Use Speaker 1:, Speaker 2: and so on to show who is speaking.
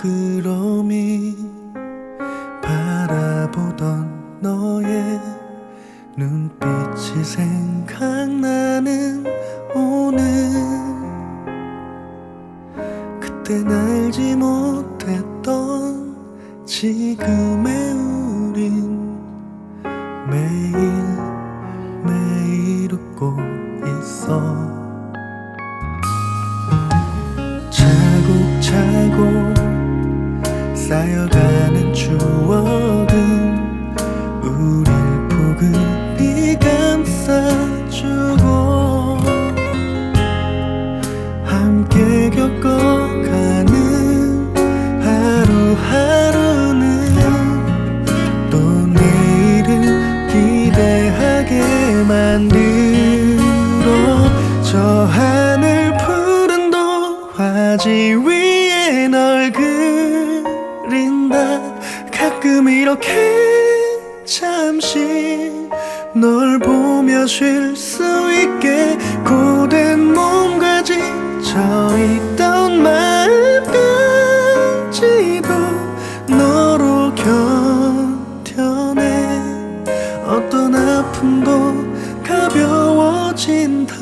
Speaker 1: 물끄러미 바라보던 너의 눈빛이 생 그땐 알지 못했던 지금의 우린 매일 매일 웃고 있어. 차곡차곡 쌓여가는 추억은 우릴 포근 바지 위에 널 그린다. 가끔 이렇게 잠시 널 보며 쉴 수 있게 고된 몸까지 저 있던 마음까지도 너로 견뎌내. 어떤 아픔도 가벼워진다